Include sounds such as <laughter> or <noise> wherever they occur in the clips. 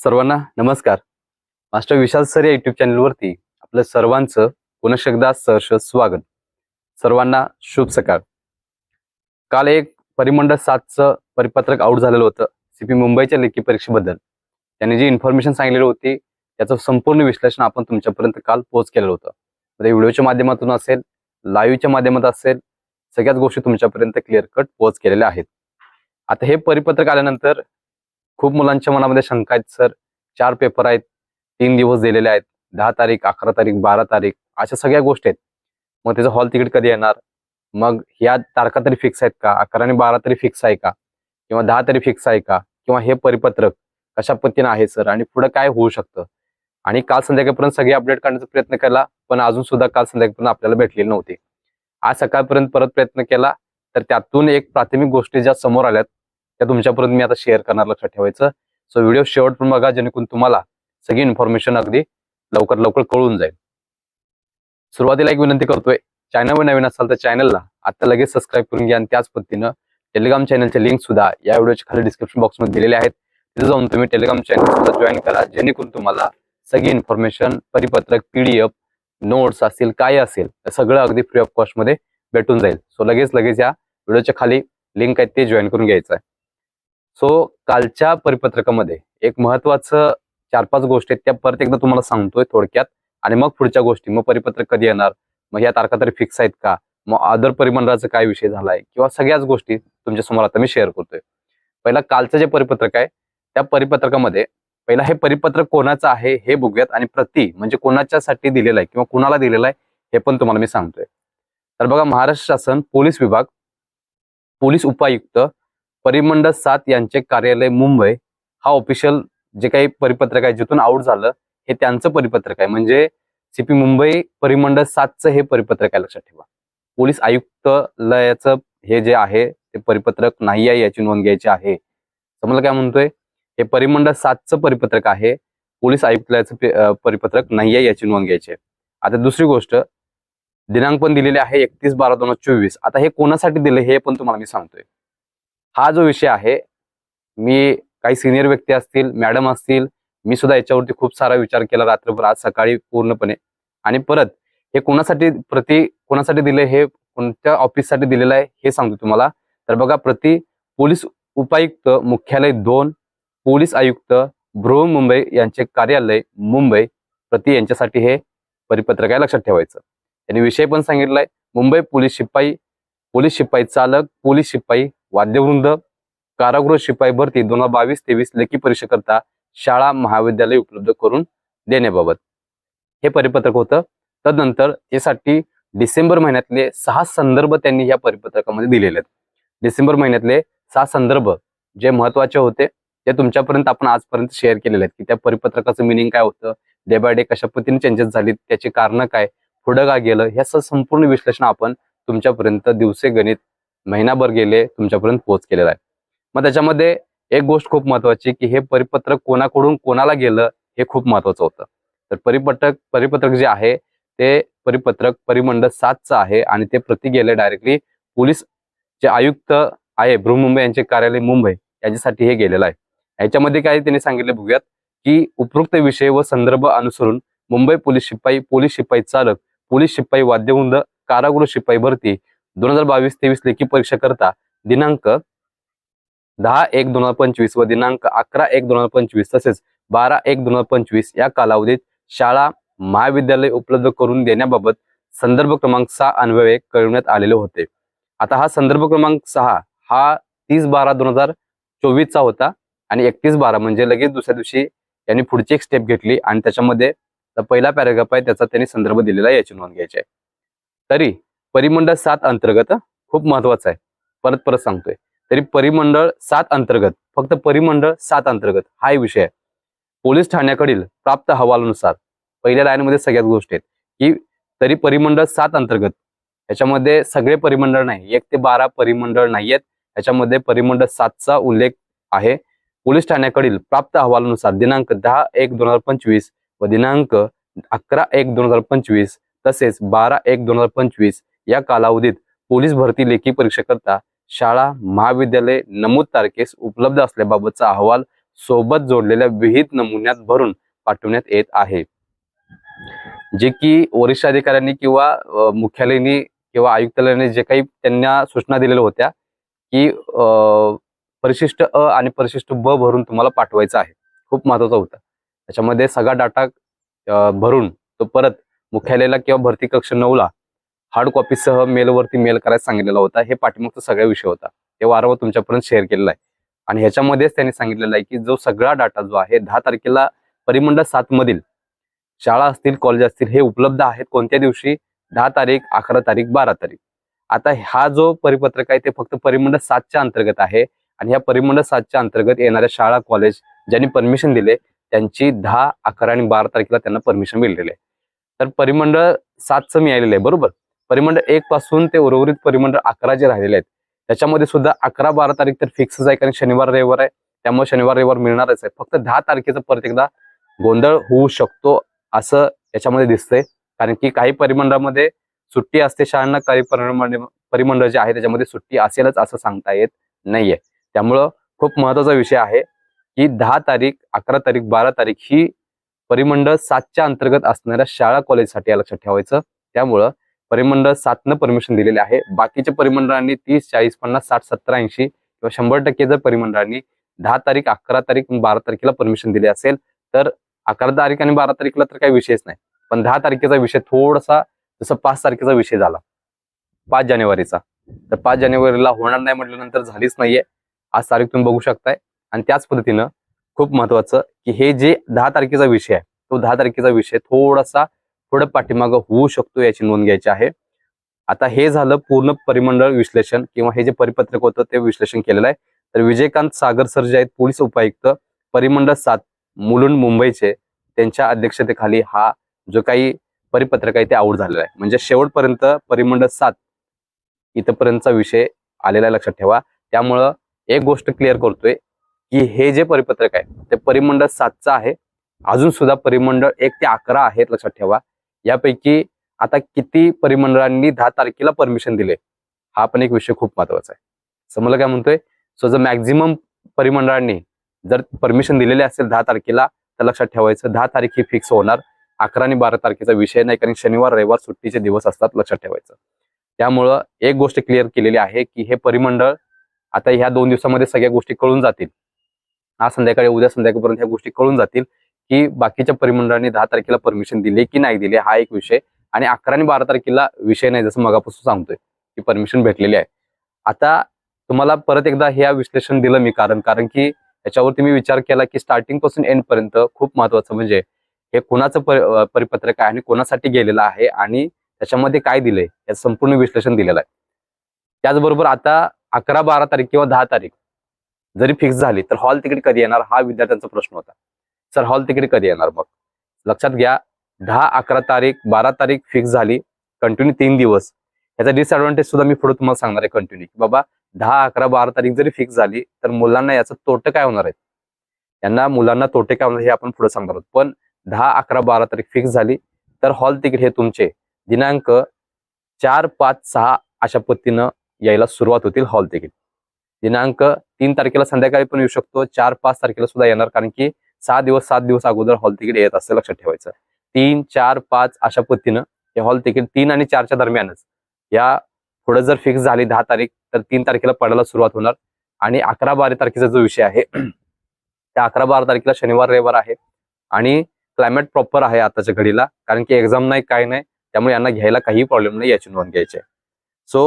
सर्वांना नमस्कार. Master Vishal sir या युट्यूब चॅनलवरती आपलं सर्वांचं पुनशकदा सहर्ष स्वागत. सर्वांना शुभ सकाळ. काल एक परिमंडळ सातचं परिपत्रक आउट झालेलं होतं सीपी मुंबईच्या लेखी परीक्षेबद्दल. त्यांनी जी इन्फॉर्मेशन सांगितलेली होती त्याचं संपूर्ण विश्लेषण आपण तुमच्यापर्यंत काल पोहोच केलेलं होतं. ते व्हिडिओच्या माध्यमातून असेल लाईव्हच्या माध्यमातून असेल सगळ्याच गोष्टी तुमच्यापर्यंत क्लिअर कट पोहोच केलेल्या आहेत. आता हे परिपत्रक आल्यानंतर खूप मुलांच्या मनामध्ये शंका आहेत सर चार पेपर आहेत तीन दिवस दिलेले आहेत दहा तारीख अकरा तारीख बारा तारीख अशा सगळ्या गोष्टी आहेत. मग त्याचं हॉल तिकीट कधी येणार? मग ह्या तारखा तरी फिक्स आहेत का? अकरा आणि बारा तरी फिक्स आहे का? किंवा दहा तरी फिक्स आहे का? किंवा हे परिपत्रक कशा पद्धतीनं आहे सर? आणि पुढे काय होऊ शकतं? आणि काल संध्याकाळपर्यंत सगळे अपडेट करण्याचा प्रयत्न केला पण अजून सुद्धा काल संध्याकाळपर्यंत आपल्याला भेटलेली नव्हती. आज सकाळपर्यंत परत प्रयत्न केला तर त्यातून एक प्राथमिक गोष्टी ज्या समोर आल्यात त्या तुमच्यापर्यंत मी आता शेअर करणार लक्षात ठेवायचं. सो व्हिडिओ शेवटपर्यंत बघा जेणेकरून तुम्हाला सगळी इन्फॉर्मेशन अगदी लवकर लवकर कळून जाईल. सुरुवातीला एक विनंती करतोय चॅनलवर नवीन असाल तर चॅनलला आता लगेच सबस्क्राईब करून घ्या आणि त्याच पद्धतीनं टेलिग्राम चॅनलचे लिंक सुद्धा या व्हिडिओच्या खाली डिस्क्रिप्शन बॉक्समध्ये दिलेले आहेत. तिथे जाऊन तुम्ही टेलिग्राम चॅनल सुद्धा जॉईन करा जेणेकरून तुम्हाला सगळी इन्फॉर्मेशन परिपत्रक पीडीएफ नोट्स असतील काय असेल सगळं अगदी फ्री ऑफ कॉस्टमध्ये भेटून जाईल. सो लगेच लगेच या व्हिडिओच्या खाली लिंक आहे ते जॉईन करून घ्यायचं आहे. सो कालच्या परिपत्रकामध्ये एक महत्वाचं चार पाच गोष्टी आहेत त्या परत एकदा तुम्हाला सांगतोय थोडक्यात. आणि मग पुढच्या गोष्टी मग परिपत्रक कधी येणार? मग या तारखा तरी फिक्स आहेत का? मग आदर परिमंडळाचा काय विषय झालाय? किंवा सगळ्याच गोष्टी तुमच्यासमोर आता मी शेअर करतोय. पहिला कालचं जे परिपत्रक आहे त्या परिपत्रकामध्ये पहिला हे परिपत्रक कोणाचं आहे हे बघूयात. आणि प्रति म्हणजे कोणाच्यासाठी दिलेलं आहे किंवा कुणाला दिलेलं आहे हे पण तुम्हाला मी सांगतोय. तर बघा महाराष्ट्र शासन पोलीस विभाग पोलीस उपायुक्त परिमंडळ सात यांचे कार्यालय मुंबई हा ऑफिशियल जे काही परिपत्रक आहे जिथून आउट झालं हे त्यांचं परिपत्रक आहे. म्हणजे सीपी मुंबई परिमंडळ सातचं हे परिपत्रक आहे लक्षात ठेवा. पोलीस आयुक्तालयाचं हे जे आहे ते परिपत्रक नाही आहे याची नोंद घ्यायची आहे. समजलं काय म्हणतोय? हे परिमंडळ सातचं परिपत्रक आहे पोलीस आयुक्तालयाचं परिपत्रक नाही आहे याची नोंद घ्यायची आहे. आता दुसरी गोष्ट दिनांक पण दिलेले आहे एकतीस बारा दोन हजार चोवीस. आता हे कोणासाठी दिले हे पण तुम्हाला मी सांगतोय. हा जो विषय आहे मी काही सिनियर व्यक्ती असतील मॅडम असतील मी सुद्धा याच्यावरती खूप सारा विचार केला रात्रभर आज सकाळी पूर्णपणे. आणि परत हे कोणासाठी प्रति कोणासाठी दिले हे कोणत्या ऑफिससाठी दिलेलं आहे हे सांगतो तुम्हाला. तर बघा प्रति पोलीस उपायुक्त मुख्यालय दोन पोलीस आयुक्त बृहमुंबई यांचे कार्यालय मुंबई. प्रति यांच्यासाठी हे परिपत्रक आहे लक्षात ठेवायचं. त्यांनी विषय पण सांगितलाय मुंबई पोलीस शिपाई पोलीस शिपाई चालक पोलीस शिपाई वाद्यवृंद कारागृह शिपाई भरती दोन हजार बावीस तेवीस लेखी परीक्षेकरता शाळा महाविद्यालय उपलब्ध करून देण्याबाबत. हे परिपत्रक होतं. तदनंतर यासाठी डिसेंबर महिन्यातले सहा संदर्भ त्यांनी या परिपत्रकामध्ये दिलेले आहेत. डिसेंबर महिन्यातले सहा संदर्भ जे महत्त्वाचे होते ते तुमच्यापर्यंत आपण आजपर्यंत शेअर केलेले आहेत. की त्या परिपत्रकाचं मिनिंग काय होतं? डे बाय डे कशा पद्धतीने चेंजेस झाली त्याची कारणं काय? पुढं का गेलं? ह्याचं संपूर्ण विश्लेषण आपण तुमच्यापर्यंत दिवसे गणित महिनाभर गेले तुमच्यापर्यंत पोहोच केलेला आहे. मग त्याच्यामध्ये एक गोष्ट खूप महत्वाची की हे परिपत्रक कोणाकडून कोणाला गेलं हे खूप महत्वाचं होतं. तर परिपत्रक परिपत्रक जे आहे ते परिपत्रक परिमंडळ सातचं आहे आणि ते प्रति गेले डायरेक्टली पोलीस जे आयुक्त आहे बृहमुंबई यांचे कार्यालय मुंबई याच्यासाठी हे गेलेलं आहे. याच्यामध्ये काय त्यांनी सांगितले बघूयात की उपरोक्त विषय व संदर्भ अनुसरून मुंबई पोलीस शिपाई पोलीस शिपाई चालक पोलीस शिपाई वाद्यवृंद कारागृह शिपाई भरती दोन हजार बावीस तेवीस लेखी परीक्षा करता दिनांक दहा एक दोन हजार पंचवीस व दिनांक अकरा एक दोन हजार पंचवीस तसेच बारा एक दोन हजार पंचवीस या कालावधीत शाळा महाविद्यालय उपलब्ध करून देण्याबाबत संदर्भ क्रमांक सहा अन्वये कळवण्यात आलेले होते. आता हा संदर्भ क्रमांक सहा हा तीस बारा दोन हजार चोवीसचा होता आणि एकतीस बारा म्हणजे लगेच दुसऱ्या दिवशी यांनी पुढची एक स्टेप घेतली आणि त्याच्यामध्ये पहिला पॅराग्राफ आहे त्याचा त्यांनी संदर्भ दिलेला याची नोंद घ्यायची आहे. तरी परिमंडळ सात अंतर्गत खूप महत्वाचं आहे. परत परत सांगतोय. तरी परिमंडळ सात अंतर्गत फक्त परिमंडळ सात अंतर्गत हा विषय आहे. पोलीस ठाण्याकडील प्राप्त हवालानुसार पहिल्या लाईनमध्ये सगळ्याच गोष्टी आहेत. की तरी परिमंडळ सात अंतर्गत याच्यामध्ये सगळे परिमंडळ नाही एक ते बारा परिमंडळ नाही आहेत. याच्यामध्ये परिमंडळ सातचा उल्लेख आहे. पोलीस ठाण्याकडील प्राप्त अहवालानुसार दिनांक दहा एक दोन हजार पंचवीस व दिनांक अकरा एक दोन हजार पंचवीस तसेच बारा एक दोन हजार पंचवीस या कालावधीत पोलीस भरती लेखी परीक्षेकरता शाळा महाविद्यालय नमूद तारखेस उपलब्ध असल्याबाबतचा अहवाल सोबत जोडलेल्या विहित नमुन्यात भरून पाठवण्यात येत आहे. जे की वरिष्ठ अधिकाऱ्यांनी किंवा मुख्यालयाने किंवा आयुक्तालयाने जे काही त्यांना सूचना दिलेल्या होत्या की परिशिष्ट अ आणि परिशिष्ट ब भरून तुम्हाला पाठवायचं आहे. खूप महत्त्वाचा होता. त्याच्यामध्ये सगळा डाटा भरून तो परत मुख्यालयाला किंवा भरती कक्ष नऊला हार्ड कॉपीसह मेलवरती मेल करायला सांगितलेला होता. हे पाठीमागचा सगळा विषय होता. हे वारंवार तुमच्यापर्यंत शेअर केलेला आहे. आणि ह्याच्यामध्येच त्यांनी सांगितलेलं आहे की जो सगळा डाटा जो आहे दहा तारखेला परिमंडळ सात मधील शाळा असतील कॉलेज असतील हे उपलब्ध आहेत कोणत्या दिवशी? दहा तारीख अकरा तारीख बारा तारीख. आता हा जो परिपत्रक आहे ते फक्त परिमंडळ सातच्या अंतर्गत आहे. आणि ह्या परिमंडळ सातच्या अंतर्गत येणाऱ्या शाळा कॉलेज ज्यांनी परमिशन दिले त्यांची दहा अकरा आणि बारा तारखेला त्यांना परमिशन मिळलेली आहे. तर परिमंडळ सातचं मिळालेलं आहे बरोबर? परिमंडळ एक पासून ते उर्वरित परिमंडळ अकरा जे राहिलेले आहेत त्याच्यामध्ये सुद्धा अकरा बारा तारीख तर फिक्सच आहे कारण शनिवार रविवार आहे. त्यामुळे शनिवार रविवार मिळणारच आहे. फक्त दहा तारखेचा परत एकदा गोंधळ होऊ शकतो असं याच्यामध्ये दिसतंय. कारण की काही परिमंडळामध्ये सुट्टी असते शाळांना काही परिमंडळ परिमंडळ जे आहे त्याच्यामध्ये सुट्टी असेलच असं सांगता येत नाहीये. त्यामुळं खूप महत्त्वाचा विषय आहे की दहा तारीख अकरा तारीख बारा तारीख ही परिमंडळ सातच्या अंतर्गत असणाऱ्या शाळा कॉलेजसाठी लक्षात ठेवायचं. त्यामुळं परिमंडळ सातनं परमिशन दिलेले आहे. बाकीच्या परिमंडळांनी तीस चाळीस पन्नास साठ सत्तर ऐंशी किंवा शंभर टक्के जर परिमंडळांनी दहा तारीख अकरा तारीख बारा तारखेला परमिशन दिली असेल तर अकरा तारीख आणि बारा तारीखला तर काही विषयच नाही. पण दहा तारखेचा विषय थोडासा जसं पाच तारखेचा विषय झाला पाच जानेवारीचा तर पाच जानेवारीला होणार नाही म्हटल्यानंतर झालीच नाहीये. आज तारीख तुम्ही बघू शकताय. आणि त्याच पद्धतीनं खूप महत्वाचं की हे जे दहा तारखेचा विषय आहे तो दहा तारखेचा विषय थोडासा थोडं पाठीमागं होऊ शकतो याची नोंद घ्यायची आहे. आता हे झालं पूर्ण परिमंडळ विश्लेषण किंवा हे जे परिपत्रक होतं ते विश्लेषण केलेलं आहे. तर विजयकांत सागर सर जे आहेत पोलीस उपायुक्त परिमंडळ सात मुलुंड मुंबईचे त्यांच्या अध्यक्षतेखाली हा जो काही परिपत्रक आहे ते आऊट झालेला आहे. म्हणजे शेवटपर्यंत परिमंडळ सात इथपर्यंतचा विषय आलेला आहे लक्षात ठेवा. त्यामुळं एक गोष्ट क्लिअर करतोय की हे जे परिपत्रक आहे ते परिमंडळ सातचं आहे. अजून सुद्धा परिमंडळ एक ते अकरा आहेत लक्षात ठेवा. यापैकी आता किती परिमंडळांनी दहा तारखेला परमिशन दिले? हा पण एक विषय खूप महत्त्वाचा आहे. समजलं काय म्हणतोय? सो जर मॅक्झिमम परिमंडळांनी जर परमिशन दिलेले असेल दहा तारखेला तर लक्षात ठेवायचं दहा तारीख ही फिक्स होणार. अकरा आणि बारा तारखेचा विषय नाही कारण शनिवार रविवार सुट्टीचे दिवस असतात लक्षात ठेवायचं. त्यामुळं एक गोष्ट क्लिअर केलेली आहे की हे परिमंडळ आता ह्या दोन दिवसामध्ये सगळ्या गोष्टी कळून जातील. आज संध्याकाळी उद्या संध्याकाळपर्यंत ह्या गोष्टी कळून जातील. की बाकीच्या परिमंडळांनी दहा तारखेला परमिशन दिले की नाही दिले हा एक विषय. आणि अकरा आणि बारा तारखेला विषय नाही जसं मगापासून सांगतोय की परमिशन भेटलेली आहे. आता तुम्हाला परत एकदा हे विश्लेषण दिलं मी कारण कारण की याच्यावरती मी विचार केला की स्टार्टिंगपासून एंड पर्यंत खूप महत्वाचं म्हणजे हे कोणाचं परिपत्रक आहे आणि कोणासाठी गेलेलं आहे आणि त्याच्यामध्ये काय दिलंय याचं संपूर्ण विश्लेषण दिलेलं आहे. त्याचबरोबर आता अकरा बारा तारीख किंवा दहा तारीख जरी फिक्स झाली तर हॉल तिकीट कधी येणार हा विद्यार्थ्यांचा प्रश्न होता. सर हॉल तिकीट कधी येणार मग? लक्षात घ्या दहा अकरा तारीख बारा तारीख फिक्स झाली कंटिन्यू तीन दिवस. याचा डिसएडव्हान्टेज सुद्धा मी पुढे तुम्हाला सांगणार आहे कंटिन्यू की बाबा दहा अकरा बारा तारीख जरी फिक्स झाली तर मुलांना याचं तोटे काय होणार आहेत? यांना मुलांना तोटे काय होणार हे आपण पुढे सांगणार आहोत. पण दहा अकरा बारा तारीख फिक्स झाली तर हॉल तिकीट हे तुमचे दिनांक चार पाच सहा अशा पद्धतीनं यायला सुरुवात होतील हॉल तिकीट. दिनांक तीन तारखेला संध्याकाळी पण येऊ शकतो चार पाच तारखेला सुद्धा येणार कारण की सहा दिवस सात दिवस अगोदर हॉल तिकीट येत असते लक्षात ठेवायचं. तीन चार पाच अशा पद्धतीनं हे हॉल तिकीट तीन आणि चारच्या दरम्यानच. या पुढे जर फिक्स झाली दहा तारीख तर तीन तारखेला पडायला सुरुवात होणार. आणि अकरा बारा तारखेचा जो विषय आहे <clears throat> त्या अकरा बारा तारखेला शनिवार रविवार आहे. आणि क्लायमेट प्रॉपर आहे आताच्या घडीला कारण की एक्झाम नाही काय नाही त्यामुळे यांना घ्यायला काही प्रॉब्लेम नाही याची नोंद घ्यायची. सो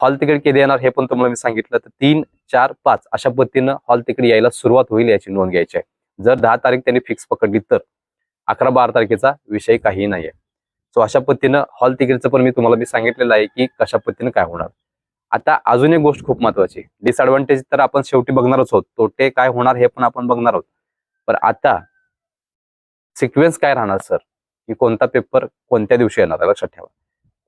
हॉल तिकीट कधी येणार हे पण तुम्हाला मी सांगितलं. तर तीन चार पाच अशा पद्धतीनं हॉल तिकीट यायला सुरुवात होईल याची नोंद घ्यायची आहे. जर दहा तारीख त्यांनी फिक्स पकडली तर अकरा बारा तारखेचा विषय काही नाहीये. सो अशा पद्धतीनं हॉल तिकीटचं पण मी तुम्हाला मी सांगितलेलं आहे की कशा पद्धतीनं काय होणार. आता अजून एक गोष्ट खूप महत्वाची डिसएडव्हान्टेज तर आपण शेवटी बघणारच आहोत. तोटे काय होणार हे पण आपण बघणार आहोत. पण आता सिक्वेन्स काय राहणार सर की कोणता पेपर कोणत्या दिवशी येणार लक्षात ठेवा.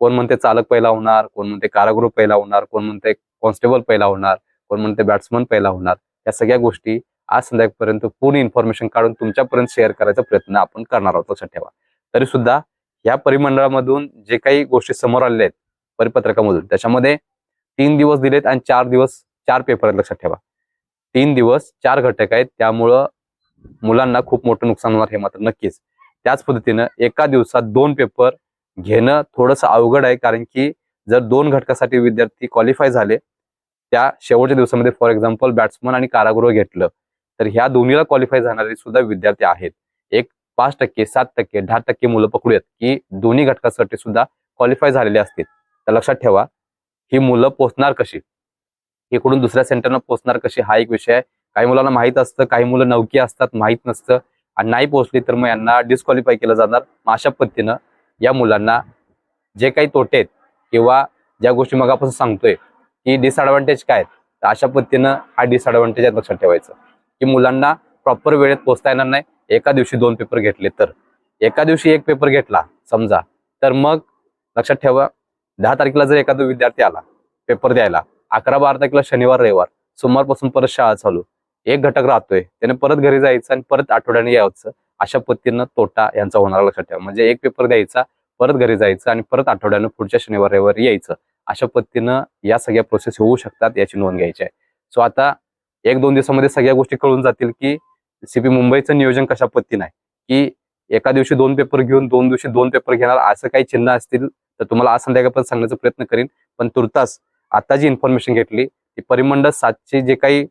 कोण म्हणते चालक पहिला होणार कोण म्हणते कारागृह पहिला होणार कोण म्हणते कॉन्स्टेबल पहिला होणार कोण म्हणते बॅट्समन पहिला होणार या सगळ्या गोष्टी आज संध्याकाळपर्यंत पूर्ण इन्फॉर्मेशन काढून तुमच्यापर्यंत शेअर करायचा प्रयत्न आपण करणार आहोत. लक्षात ठेवा. तरी सुद्धा या परिमंडळामधून जे काही गोष्टी समोर आलेल्या आहेत परिपत्रकामधून त्याच्यामध्ये तीन दिवस दिलेत आणि चार दिवस चार पेपर आहेत लक्षात ठेवा. तीन दिवस चार घटक आहेत त्यामुळं मुलांना खूप मोठं नुकसान होणार हे मात्र नक्कीच. त्याच पद्धतीनं एका दिवसात दोन पेपर घेणं थोडंसं अवघड आहे कारण की जर दोन घटकासाठी विद्यार्थी क्वालिफाय झाले त्या शेवटच्या दिवसामध्ये फॉर एक्झाम्पल बॅट्समन आणि कारागृह घेतलं तर ह्या दोन्हीला क्वालिफाय झाणारे सुद्धा विद्यार्थी आहेत. एक पाच टक्के सात टक्के दहा टक्के मुलं पकडूयात की दोन्ही घटकासाठी सुद्धा क्वालिफाय झालेले असतील. तर लक्षात ठेवा ही मुलं पोचणार कशी? इकडून दुसऱ्या सेंटरनं पोचणार कशी? हा एक विषय आहे. काही मुलांना माहीत असतं काही मुलं नवकी असतात माहीत नसतं. आणि नाही पोहोचली तर मग यांना डिस्क्वालिफाय केलं जाणार. मग अशा पद्धतीनं या मुलांना जे काही तोटे आहेत किंवा ज्या गोष्टी मग आपण सांगतोय की डिसएडव्हान्टेज काय आहेत? तर अशा पद्धतीनं हा डिसएडव्हान्टेज लक्षात ठेवायचं. की मुलांना प्रॉपर वेळेत पोचता येणार नाही. एका दिवशी दोन पेपर घेतले तर. एका दिवशी एक पेपर घेतला समजा. तर मग लक्षात ठेवा दहा तारखेला जर एखादा विद्यार्थी आला पेपर द्यायला अकरा बारा तारखेला शनिवार रविवार सोमवारपासून परत शाळा चालू. एक घटक राहतोय त्याने परत घरी जायचं आणि परत आठवड्याने यायचं. अशा पद्धतीनं तोटा यांचा होणार लक्षात ठेवा. म्हणजे एक पेपर द्यायचा परत घरी जायचं आणि परत आठवड्यानं पुढच्या शनिवार रविवार यायचं. अशा पद्धतीनं या सगळ्या प्रोसेस होऊ शकतात याची नोंद घ्यायची आहे. सो आता एक दोन दिवसामध्ये सगळ्या गोष्टी कळून जातील की सीपी मुंबईचं नियोजन कशा पद्धतीनं आहे. की एका दिवशी दोन पेपर घेऊन दोन दिवशी दोन पेपर घेणार असं काही चिन्ह असतील तर तुम्हाला आज संध्याकाळपर्यंत सांगण्याचा प्रयत्न करीन. पण तुर्तास आता जी इन्फॉर्मेशन घेतली ती परिमंडळ सातचे जे काही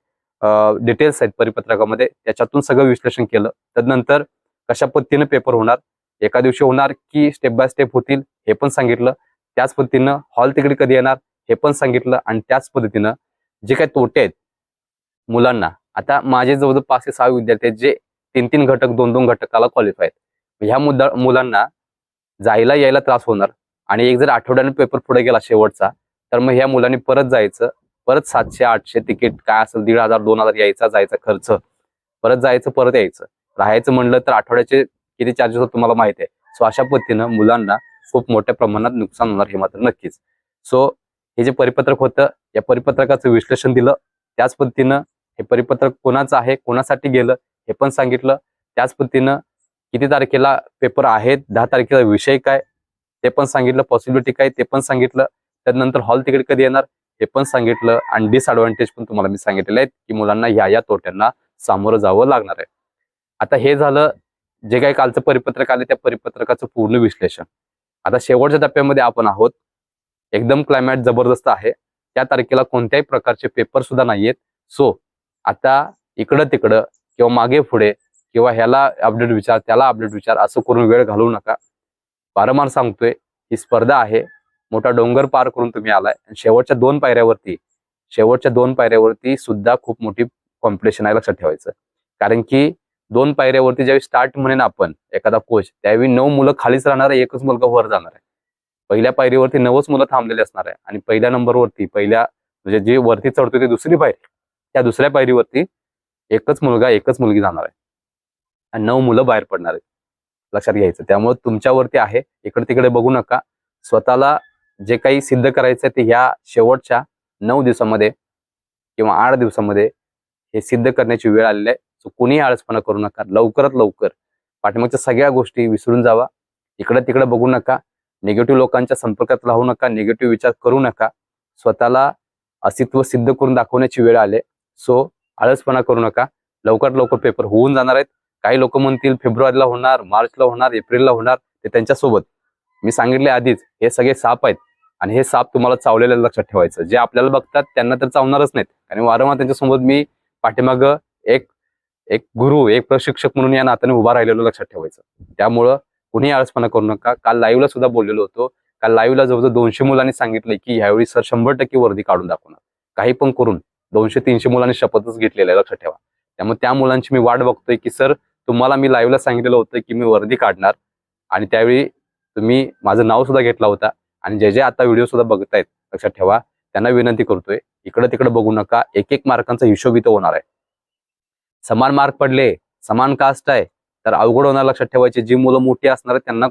डिटेल्स आहेत परिपत्रकामध्ये त्याच्यातून सगळं विश्लेषण केलं. त्यानंतर कशा पद्धतीनं पेपर होणार एका दिवशी होणार की स्टेप बाय स्टेप होतील हे पण सांगितलं. त्याच पद्धतीनं हॉल तिकडे कधी येणार हे पण सांगितलं. आणि त्याच पद्धतीनं जे काही तोटे आहेत मुलांना. आता माझे जवळजवळ पाच ते सहा विद्यार्थी आहेत जे तीन तीन घटक दोन दोन घटकाला क्वालिफाय आहेत. ह्या मुद्दा मुलांना जायला यायला त्रास होणार. आणि एक जर आठवड्याने पेपर पुढे गेला शेवटचा तर मग ह्या मुलांनी परत जायचं परत सातशे आठशे तिकीट काय असेल दीड हजार दोन हजार यायचा जायचा खर्च. परत जायचं परत यायचं. राहायचं म्हणलं तर आठवड्याचे किती चार्जेस होत तुम्हाला माहिती आहे. सो अशा पद्धतीनं मुलांना खूप मोठ्या प्रमाणात नुकसान होणार हे मात्र नक्कीच. सो हे जे परिपत्रक होतं या परिपत्रकाचं विश्लेषण दिलं. त्याच पद्धतीनं हे परिपत्रक कोणाचं आहे कोणासाठी गेलं हे पण सांगितलं. त्याच पद्धतीनं किती तारखेला पेपर आहेत दहा तारखेला विषय काय ते पण सांगितलं पॉसिबिलिटी काय ते पण सांगितलं. त्यानंतर हॉल तिकीट कधी येणार हे पण सांगितलं. आणि डिसअडव्हान्टेज पण तुम्हाला मी सांगितलेले आहेत की मुलांना ह्या या तोट्यांना सामोरं जावं लागणार आहे. आता हे झालं जे काही कालचं परिपत्रक आले त्या परिपत्रकाचं पूर्ण विश्लेषण. आता शेवटच्या टप्प्यामध्ये आपण आहोत. एकदम क्लायमॅट जबरदस्त आहे. त्या तारखेला कोणत्याही प्रकारचे पेपर सुद्धा नाहीयेत. सो आता इकडं तिकडं किंवा मागे पुढे किंवा ह्याला अपडेट विचार त्याला अपडेट विचार असं करून वेळ घालवू नका. वारंवार सांगतोय ही स्पर्धा आहे. मोठा डोंगर पार करून तुम्ही आलाय. आणि शेवटच्या दोन पायऱ्यावरती शेवटच्या दोन पायऱ्यावरती सुद्धा खूप मोठी कॉम्पिटिशन आहे लक्षात ठेवायचं. कारण की दोन पायऱ्यावरती ज्यावेळी स्टार्ट म्हणेन आपण एखादा कोच त्यावेळी नऊ मुलं खालीच राहणार आहे एकच मुलगा वर जाणार आहे. पहिल्या पायरीवरती नवच मुलं थांबलेली असणार आहे. आणि पहिल्या नंबरवरती पहिल्या म्हणजे जे वरती चढतो ती दुसरी पायरी. त्या दुसऱ्या पायरीवरती एकच मुलगा एकच मुलगी जाणार आहे. आणि नऊ मुलं बाहेर पडणार आहेत. लक्षात घ्यायचं. त्यामुळे तुमच्यावरती आहे. इकडे तिकडे बघू नका. स्वतःला जे काही सिद्ध करायचं आहे ते ह्या शेवटच्या नऊ दिवसामध्ये किंवा आठ दिवसामध्ये हे सिद्ध करण्याची वेळ आलेली आहे. सो कुणीही आळसपणा करू नका. लवकरात लवकर पाठीमागच्या सगळ्या गोष्टी विसरून जावा. इकडे तिकडे बघू नका. निगेटिव्ह लोकांच्या संपर्कात राहू नका. निगेटिव्ह विचार करू नका. स्वतःला अस्तित्व सिद्ध करून दाखवण्याची वेळ आले सो आळसपणा करू नका. लवकरात लवकर पेपर होऊन जाणार आहेत. काही लोक म्हणतील फेब्रुवारीला होणार मार्चला होणार एप्रिलला होणार ते त्यांच्यासोबत. मी सांगितले आधीच हे सगळे साप आहेत. आणि हे साप तुम्हाला चावलेलं लक्षात ठेवायचं. जे आपल्याला बघतात त्यांना तर चावणारच नाहीत. आणि वारंवार त्यांच्यासोबत मी पाठीमाग एक एक गुरु एक प्रशिक्षक म्हणून या नात्याने उभा राहिलेलो लक्षात ठेवायचं. त्यामुळं कुणी आळसपणा करू नका. काल लाईव्हला सुद्धा बोललेलो होतो. काल लाईव्हला जवळजवळ दोनशे मुलांनी सांगितले की ह्यावेळी सर शंभर टक्के वर्दी काढून दाखवणार. काही पण करून. दोनशे तीनशे मुलांनी शपथच घेतलेलं आहे लक्षात ठेवा. त्यामुळे त्या मुलांची मी वाट बघतोय की सर तुम्हाला मी लाईव्हला सांगितलेलं होतं की मी वर्दी काढणार आणि त्यावेळी तुम्ही माझं नाव सुद्धा घेतला होता आणि जे जे आता व्हिडिओ सुद्धा बघतायत लक्षात ठेवा त्यांना विनंती करतोय इकडे तिकडे बघू नका एक एक मार्कांचा हिशोब इथं होणार आहे. समान मार्क पडले समान कास्ट आहे तर अवघड होणार लक्षात ठेवायचे. जी मुलं मोठी असणार त्यांना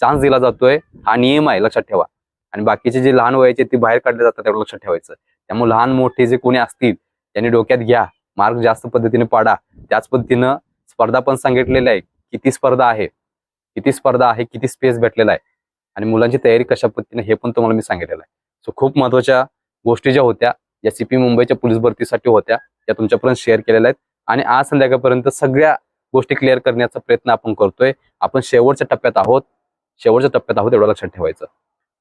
चान्स दिला जातोय हा नियम आहे लक्षात ठेवा. आणि बाकीचे जे लहान वयाचे ती बाहेर काढले जातात तेवढं लक्षात ठेवायचं. त्यामुळे लहान मोठे जे कोणी असतील त्यांनी डोक्यात घ्या मार्क जास्त पद्धतीने पाडा. त्याच पद्धतीनं स्पर्धा पण सांगितलेल्या आहे किती स्पर्धा आहे किती स्पर्धा आहे किती स्पेस भेटलेला आहे. आणि मुलांची तयारी कशा पद्धतीने हे पण तुम्हाला मी सांगितलेलं आहे. सो खूप महत्त्वाच्या गोष्टी ज्या होत्या या सीपी मुंबईच्या पोलीस भरतीसाठी होत्या त्या तुमच्यापर्यंत शेअर केलेल्या आहेत. आणि आज संध्याकाळपर्यंत सगळ्या गोष्टी क्लिअर करण्याचा प्रयत्न आपण करतोय. आपण शेवटच्या टप्प्यात आहोत. शेवटच्या टप्प्यात आहोत एवढं लक्षात ठेवायचं.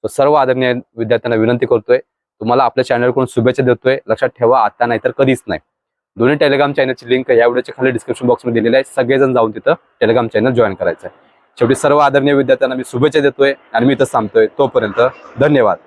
तर सर्व आदरणीय विद्यार्थ्यांना विनंती करतोय तुम्हाला आपल्या चॅनलकडून शुभेच्छा देतोय. लक्षात ठेवा आता नाही तर कधीच नाही. दोन्ही टेलिग्राम चॅनलची लिंक या व्हिडिओच्या खाली डिस्क्रिप्शन बॉक्समध्ये दिलेली आहे. सगळेजण जाऊन तिथं टेलिग्राम चॅनल जॉईन करायचं आहे शेवटी सर्व आदरणीय विद्यार्थ्यांना मी शुभेच्छा देतोय आणि मी इथं थांबतोय. तोपर्यंत धन्यवाद.